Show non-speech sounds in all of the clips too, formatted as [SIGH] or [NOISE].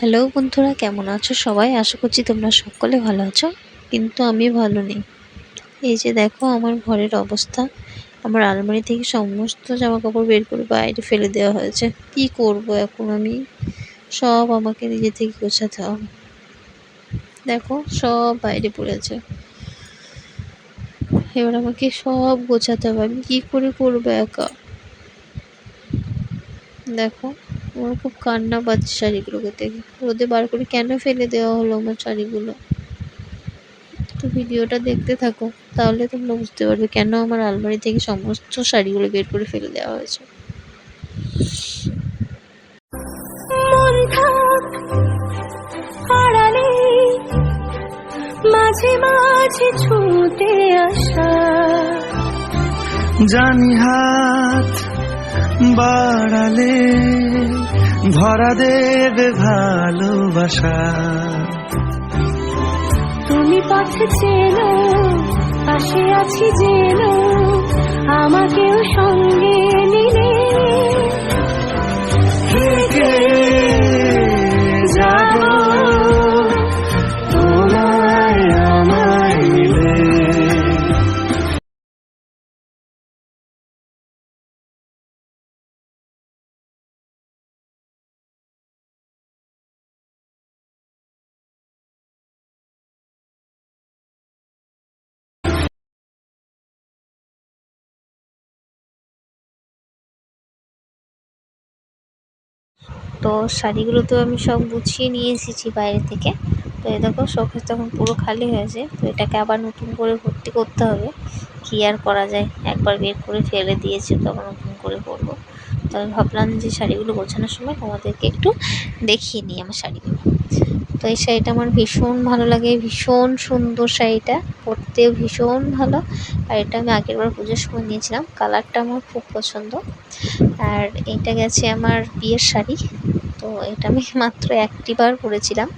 Hello বন্ধুরা, কেমন আছো সবাই? আশা করছি তোমরা সকলে ভালো আছো, কিন্তু আমি ভালো নেই। এই যে দেখো আমার ঘরের অবস্থা। আমার আলমারি থেকে সমস্ত জামা কাপড় বের করে বাইরে ফেলে দেওয়া হয়েছে। কি করব এখন আমি? সব আমাকে নিজে থেকে গোছাতে হবে। দেখো, সব বাইরে পড়েছে। এবার আমাকে সব গোছাতে হবে। আমি কী করে করব একা? দেখো আমার খুব কান্না পাচ্ছে শাড়িগুলোকে দেখে। রোদে বার করে কেন ফেলে দেওয়া হলো আমার শাড়িগুলো? তো ভিডিওটা দেখতে থাকো তাহলে তোমরা বুঝতে পারবে কেন আমার আলমারি থেকে সমস্ত শাড়িগুলো বের করে ফেলে দেওয়া হয়েছে। মাঝে মাঝে ছুটে আসা। জানি হাত বাড়ালে ভরা দেবে ভালোবাসা। তুমি পথ চেন পাশে আছি যেন আমাকেও সঙ্গে তো শাড়িগুলো তো আমি সব গুছিয়ে নিয়ে এসেছি বাইরে থেকে। তো এই দেখো শোকেস তখন পুরো খালি হয়েছে। তো এটাকে আবার নতুন করে ভর্তি করতে হবে। কী আর করা যায়? একবার বের করে ফেলে দিয়েছি তো আবার নতুন করে করব তো আমি ভাবলাম যে শাড়িগুলো গোছানোর সময় তোমাদেরকে একটু দেখিয়ে নিই আমার শাড়িগুলো। তো এই শাড়িটা আমার ভীষণ ভালো লাগে, ভীষণ সুন্দর শাড়িটা, পরতেও ভীষণ ভালো। আর এটা আমি আগের বার পুজোর সময় নিয়েছিলাম। কালারটা আমার খুব পছন্দ। আর এটা গেছে আমার বিয়ের শাড়ি। তো এটা আমি [LAUGHS] মাত্র একটি বার পরেছিলাম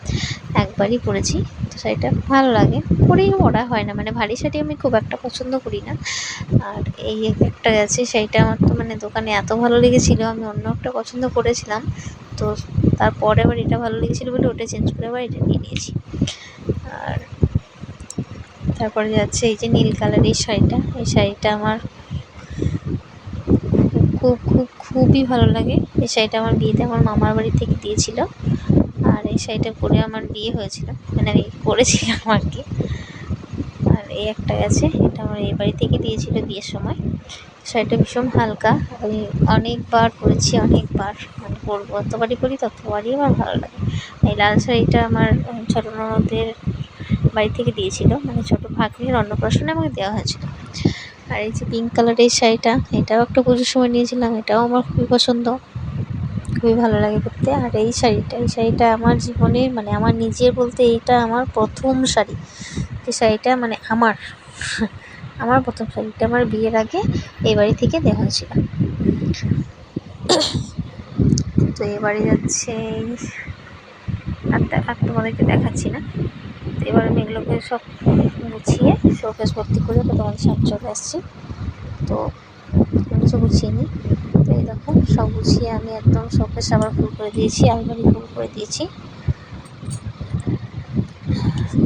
একবারই পরেছি তো শাড়িটা ভালো লাগে। পরেই পরা হয় না মানে ভারী শাড়ি আমি খুব একটা পছন্দ করি না। আর এই একটা গেছে শাড়িটা আমার তো মানে দোকানে এত ভালো লেগেছিলো, আমি অন্য একটা পছন্দ করেছিলাম। তো তারপরে আবার এটা ভালো লেগেছিলো বলে ওটা চেঞ্জ করে আবার এটা নিয়ে নিয়েছি। আর তারপরে যাচ্ছে এই যে নীল কালারের শাড়িটা, এই শাড়িটা আমার খুব খুব, খুবই ভালো লাগে। এই শাড়িটা আমার বিয়েতে আমার মামার বাড়ি থেকে দিয়েছিল। আর এই শাড়িটা পরে আমার বিয়ে হয়েছিল। মানে আমি পরেছিলাম আর কি। আর এই একটা গেছে, এটা আমার এই বাড়ি থেকে দিয়েছিল বিয়ের সময়। শাড়িটা ভীষণ হালকা। আমি অনেকবার পরেছি, অনেকবার। মানে পরবো, যতবারই পরি ততবারই আমার ভালো লাগে। এই লাল শাড়িটা আমার ছোটো ননদের বাড়ি থেকে দিয়েছিল। মানে ছোটো ভাগ্নির অন্নপ্রাশনে আমাকে দেওয়া হয়েছিল। আর এই যে পিঙ্ক কালারের শাড়িটা, এটাও একটা পুজোর সময় নিয়েছিলাম, এটাও আমার খুবই পছন্দ। খুবই ভালো লাগে পরতে আর এই শাড়িটা এই শাড়িটা আমার জীবনের মানে আমার নিজের বলতে এইটা আমার প্রথম শাড়ি। এই শাড়িটা মানে আমার আমার প্রথম শাড়িটা আমার বিয়ের আগে এই বাড়ি থেকে দেওয়া হয়েছিল। তো এবারে যাচ্ছে আর তোমাদেরকে দেখাচ্ছি না। এবার আমি এগুলোকে সব গুছিয়ে শোকেস ভর্তি করে তো তোমাদের সামনে চলে আসছি। তো কিছু গুছিয়ে নিই তো এই দেখো, সব গুছিয়ে আমি একদম শোকেস আবার ফুল করে দিয়েছি আলমারি ফুল করে দিয়েছি।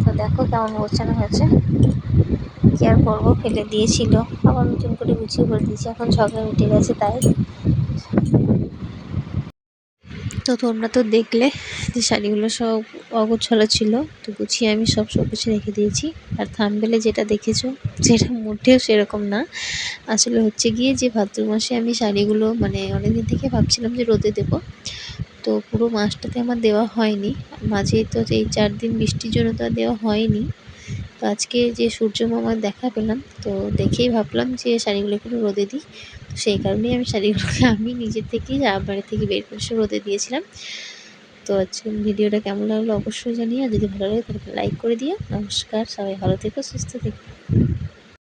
তো দেখো কেমন গোছানো হয়েছে। কি আর করব, ফেলে দিয়েছিল। আবার নতুন করে গুছিয়ে করে দিয়েছি। এখন ঝগড়া মিটে গেছে তাই। তো তোমরা তো দেখলে যে শাড়িগুলো সব অগোছালো ছিল, তো গুছিয়ে আমি সব সবকিছু রেখে দিয়েছি। আর থামবেলে যেটা দেখেছ সেটা মোটেও সেরকম না। আসলে হচ্ছে গিয়ে যে ভাদ্র মাসে আমি শাড়িগুলো মানে অনেকদিন থেকে ভাবছিলাম যে রোদে দেব, তো পুরো মাসটাতে আমার দেওয়া হয়নি। মাঝে তো এই চার দিন বৃষ্টির জন্য তো আর দেওয়া হয়নি। তো আজকে যে সূর্য মামার দেখা পেলাম, তো দেখেই ভাবলাম যে শাড়িগুলো একটু রোদে দিই। তো সেই কারণেই আমি শাড়িগুলোকে আমি নিজের থেকেই বাড়ি থেকে বের করে রোদে দিয়েছিলাম। তো আজকে ভিডিওটা কেমন লাগল অবশ্যই জানিয়ে যদি ভালো লাগে তাহলে লাইক করে দিও। নমস্কার, সবাই ভালো থেকো, সুস্থ থেকো।